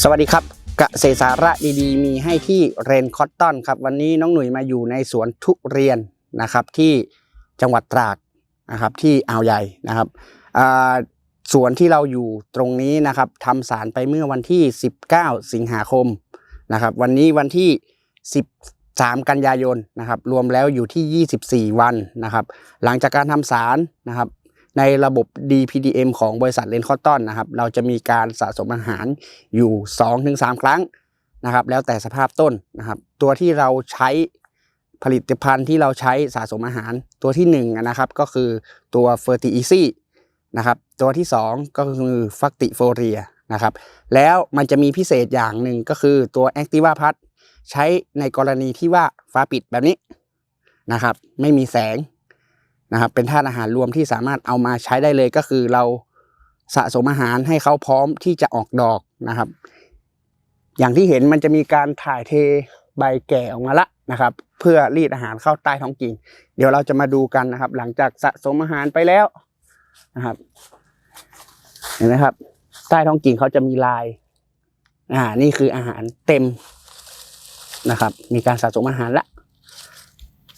สวัสดีครับเกษตรสาระดีๆ มีให้ที่เรนคอตตอนครับ วันนี้น้องหนุ่ยมาอยู่ในสวนทุเรียนนะครับที่จังหวัดตราดนะครับที่อ่าวใหญ่นะครับสวนที่เราอยู่ตรงนี้นะครับทำสารไปเมื่อวันที่ 19 สิงหาคมนะครับวันนี้วันที่ 13 กันยายนนะครับรวมแล้วอยู่ที่ 24 วันนะครับหลังจากการทำสารนะครับ ในระบบ DPDM ของบริษัทเลนคอตตอนนะครับ เราจะมีการสะสมอาหารอยู่ 2-3 ครั้งนะครับ แล้วแต่สภาพต้นนะครับ ตัวที่เราใช้ผลิตภัณฑ์ที่เราใช้สะสมอาหารตัวที่1นงนะครับก็คือตัว f e r t i e a s y นะครับตัวที่ 2 ก็คือ f a c t i f o r i a นะครับแล้วมันจะมีพิเศษอย่างหนึ่งก็คือตัว Activa p l u s ใช้ในกรณีที่ว่าฟ้าปิดแบบนี้นะครับ ไม่มีแสง นะครับเป็นธาตุอาหารรวมที่สามารถเอามาใช้ได้เลยก็คือเราสะสมอาหารให้เขาพร้อมที่จะออกดอกนะครับ อย่างที่เห็นมันจะมีการถ่ายเทใบแก่ออกมาละนะครับ เพื่อรีดอาหารเข้าใต้ท้องกิ่ง เดี๋ยวเราจะมาดูกันนะครับ หลังจากสะสมอาหารไปแล้วนะครับ เห็นไหมครับ ใต้ท้องกิ่งเขาจะมีลายอ่านี่คืออาหารเต็มนะครับ มีการสะสมอาหารละ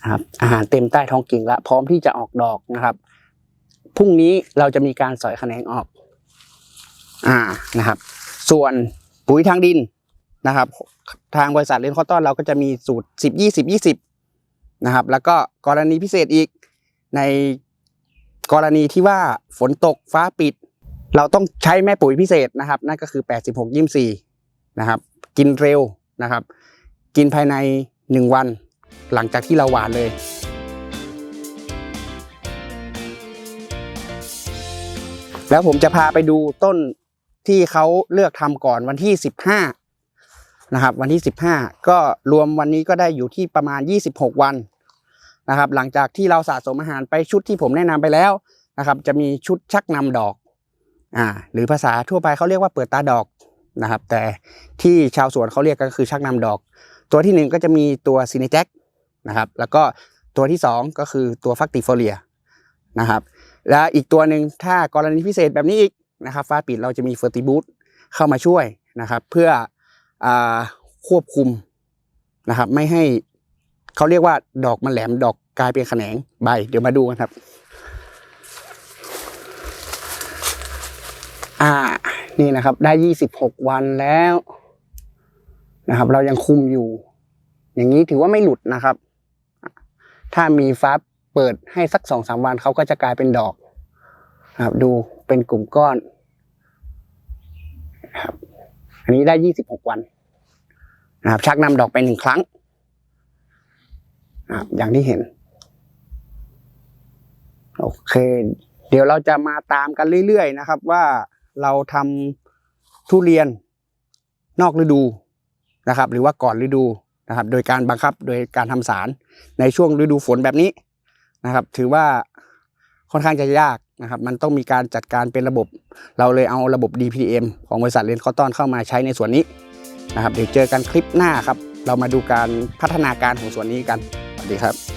นะครับอาหารเต็มใต้ท้องกิ่งและพร้อมที่จะออกดอกนะครับพรุ่งนี้เราจะมีการสอยแขนงออก อ่านะครับ ส่วนปุ๋ยทางดินนะครับ ทางบริษัทเลนคอตตอนเราก็จะมีสูตรสิบยี่สิบยี่สิบนะครับ แล้วก็กรณีพิเศษอีกในกรณีที่ว่าฝนตกฟ้าปิด เราต้องใช้แม่ปุ๋ยพิเศษนะครับ นั่นก็คือแปดสิบหกยี่สี่นะครับ กินเร็วนะครับ กินภายในหนึ่งวัน หลังจากที่เราหวานเลยแล้วผมจะพาไปดูต้นที่เขาเลือกทำก่อนวันที่15นะครับ วันที่15ก็รวมวันนี้ก็ได้อยู่ที่ประมาณ26วันนะครับ หลังจากที่เราสะสมอาหารไปชุดที่ผมแนะนำไปแล้วนะครับ จะมีชุดชักนำดอกอ่าหรือภาษาทั่วไปเขาเรียกว่าเปิดตาดอกนะครับ แต่ที่ชาวสวนเขาเรียกก็คือชักนำดอก ตัวที่หนึ่งก็จะมีตัวซีเนแจ็ค นะครับ แล้วก็ตัวที่สองก็คือตัวฟักติโฟเลียนะครับ แล้วอีกตัวหนึ่งถ้ากรณีพิเศษแบบนี้อีกนะครับฟ้าปิดเราจะมีเฟอร์ติบูตเข้ามาช่วยนะครับ เพื่ออควบคุมนะครับ ไม่ให้เขาเรียกว่าดอกมันแหลมดอกกลายเป็นแขนงใบ เดี๋ยวมาดูกันครับอ่านี่นะครับได้ยี่สิบหกวันแล้วนะครับ เรายังคุมอยู่ อย่างนี้ถือว่าไม่หลุดนะครับ ถ้ามีฟ้าเปิดให้สักสองสามวันเขาก็จะกลายเป็นดอกครับ ดูเป็นกลุ่มก้อนครับ อันนี้ได้ยี่สิบหกวันนะครับ ชักนำดอกไปหนึ่งครั้งนะครับอย่างที่เห็น โอเค เดี๋ยวเราจะมาตามกันเรื่อยๆนะครับ ว่าเราทำทุเรียนนอกฤดูนะครับ หรือว่าก่อนฤดู นะครับ โดยการบังคับโดยการทำสารในช่วงฤดูฝนแบบนี้นะครับ ถือว่าค่อนข้างจะยากนะครับ มันต้องมีการจัดการเป็นระบบ เราเลยเอาระบบ DPM ของบริษัทเลนคอตตอนเข้ามาใช้ในส่วนนี้นะครับ เดี๋ยวเจอกันคลิปหน้าครับ เรามาดูการพัฒนาการของส่วนนี้กันสวัสดีครับ